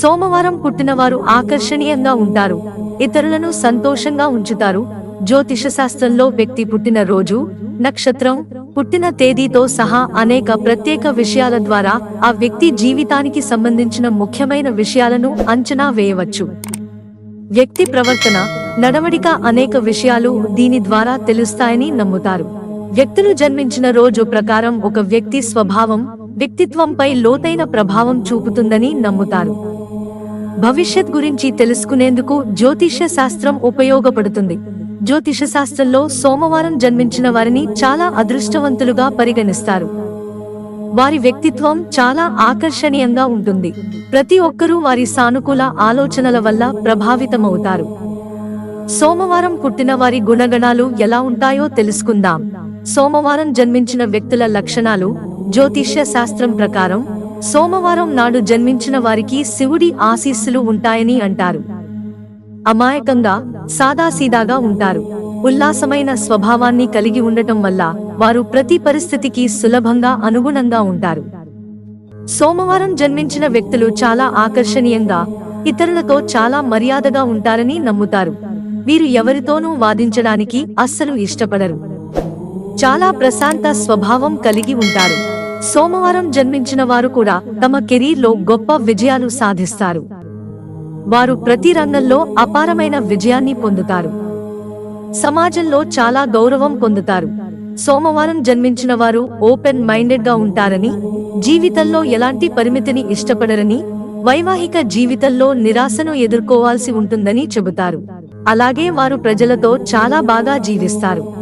సోమవారం పుట్టినవారు ఆకర్షణీయంగా ఉంటారు. ఇతరులను సంతోషంగా ఉంచుతారు. జ్యోతిష శాస్త్రంలో వ్యక్తి పుట్టిన రోజు నక్షత్రం పుట్టిన తేదీతో సహా అనేక ప్రత్యేక విషయాల ద్వారా ఆ వ్యక్తి జీవితానికి సంబంధించిన ముఖ్యమైన విషయాలను అంచనా వేయవచ్చు. వ్యక్తి ప్రవర్తన నడవడిక అనేక విషయాలు దీని ద్వారా తెలుస్తాయని నమ్ముతారు. వ్యక్తులు జన్మించిన రోజు ప్రకారం ఒక వ్యక్తి స్వభావం వ్యక్తిత్వంపై లోతైన ప్రభావం చూపుతుందని నమ్ముతారు. భవిష్యత్ గురించి తెలుసుకునేందుకు జ్యోతిష్య శాస్త్రం ఉపయోగపడుతుంది. జ్యోతిష శాస్త్రంలో సోమవారం జన్మించిన వారిని చాలా అదృష్టవంతులుగా పరిగణిస్తారు. వారి వ్యక్తిత్వం చాలా ఆకర్షణీయంగా ఉంటుంది. ప్రతి ఒక్కరూ వారి సానుకూల ఆలోచనల వల్ల ప్రభావితమవుతారు. సోమవారం పుట్టిన వారి గుణగణాలు ఎలా ఉంటాయో తెలుసుకుందాం. సోమవారం జన్మించిన వ్యక్తుల లక్షణాలు జ్యోతిష్య శాస్త్రం ప్రకారం సోమవారం నాడు జన్మించిన వారికి శివుడి ఆశీస్సులు ఉంటాయని అంటారు. అమాయకంగా సాదాసీదాగా ఉంటారు. ఉల్లాసమైన స్వభావాన్ని కలిగి ఉండటం వల్ల వారు ప్రతి పరిస్థితికి సులభంగా అనుగుణంగా ఉంటారు. సోమవారం జన్మించిన వ్యక్తులు చాలా ఆకర్షణీయంగా ఇతరులతో చాలా మర్యాదగా ఉంటారని నమ్ముతారు. వీరు ఎవరితోనూ వాదించడానికి అస్సలు ఇష్టపడరు. చాలా ప్రశాంత స్వభావం కలిగి ఉంటారు. సోమవారం జన్మించిన వారు కూడా తమ కెరీర్లో గొప్ప విజయాలు సాధిస్తారు. వారు ప్రతి రంగంలో అపారమైన విజయాన్ని పొందుతారు. సమాజంలో చాలా గౌరవం పొందుతారు. సోమవారం జన్మించిన వారు ఓపెన్ మైండెడ్గా ఉంటారని జీవితంలో ఎలాంటి పరిమితిని ఇష్టపడరని వైవాహిక జీవితంలో నిరాశను ఎదుర్కోవాల్సి ఉంటుందని చెబుతారు. అలాగే వారు ప్రజలతో చాలా బాగా జీవిస్తారు.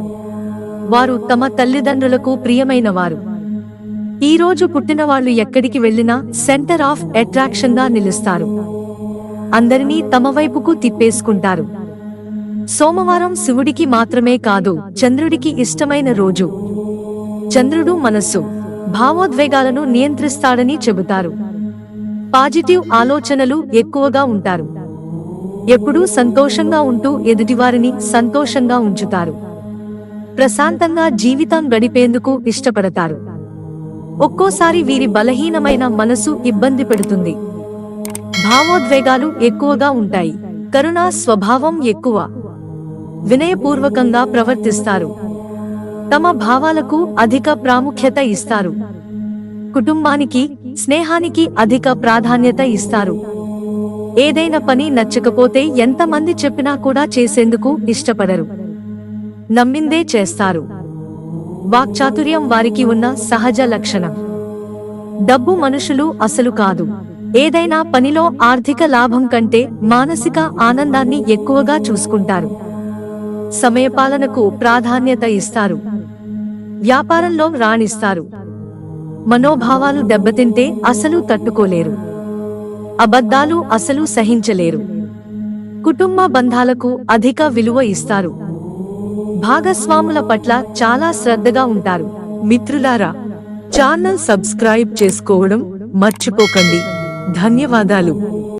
వారు తమ తల్లిదండ్రులకు ప్రియమైన వారు. ఈ రోజు పుట్టిన వాళ్ళు ఎక్కడికి వెళ్ళినా సెంటర్ ఆఫ్ అట్రాక్షన్గా నిలుస్తారు. అందరినీ తమ వైపుకు తిప్పేసుకుంటారు. సోమవారం శివుడికి మాత్రమే కాదు చంద్రుడికి ఇష్టమైన రోజు. చంద్రుడు మనస్సు భావోద్వేగాలను నియంత్రిస్తాడని చెబుతారు. పాజిటివ్ ఆలోచనలు ఎక్కువగా ఉంటారు. ఎప్పుడూ సంతోషంగా ఉంటూ ఎదుటివారిని సంతోషంగా ఉంచుతారు. ప్రశాంతంగా జీవితం గడిపేందుకు ఇష్టపడతారు. ఒక్కోసారి వీరి బలహీనమైన మనసు ఇబ్బంది పెడుతుంది. భావోద్వేగాలు ఎక్కువగా ఉంటాయి. కరుణా స్వభావం ఎక్కువ. వినయపూర్వకంగా ప్రవర్తిస్తారు. తమ భావాలకు అధిక ప్రాముఖ్యత ఇస్తారు. కుటుంబానికి స్నేహానికి అధిక ప్రాధాన్యత ఇస్తారు. ఏదైనా పని నచ్చకపోతే ఎంతమంది చెప్పినా కూడా చేసేందుకు ఇష్టపడరు. నమ్మిందే చేస్తారు. వాక్చాతుర్యం వారికి ఉన్న సహజ లక్షణం. డబ్బు మనుషులు అసలు కాదు. ఏదైనా పనిలో ఆర్థిక లాభం కంటే మానసిక ఆనందాన్ని ఎక్కువగా చూసుకుంటారు. సమయపాలనకు ప్రాధాన్యత ఇస్తారు. వ్యాపారంలో రాణిస్తారు. మనోభావాలు దెబ్బతింటే అసలు తట్టుకోలేరు. అబద్ధాలు అసలు సహించలేరు. కుటుంబ బంధాలకు అధిక విలువ ఇస్తారు. భాగస్వాముల పట్ల చాలా శ్రద్ధగా ఉంటారు. మిత్రులారా ఛానల్ సబ్స్క్రైబ్ చేసుకోవడం మర్చిపోకండి. ధన్యవాదాలు.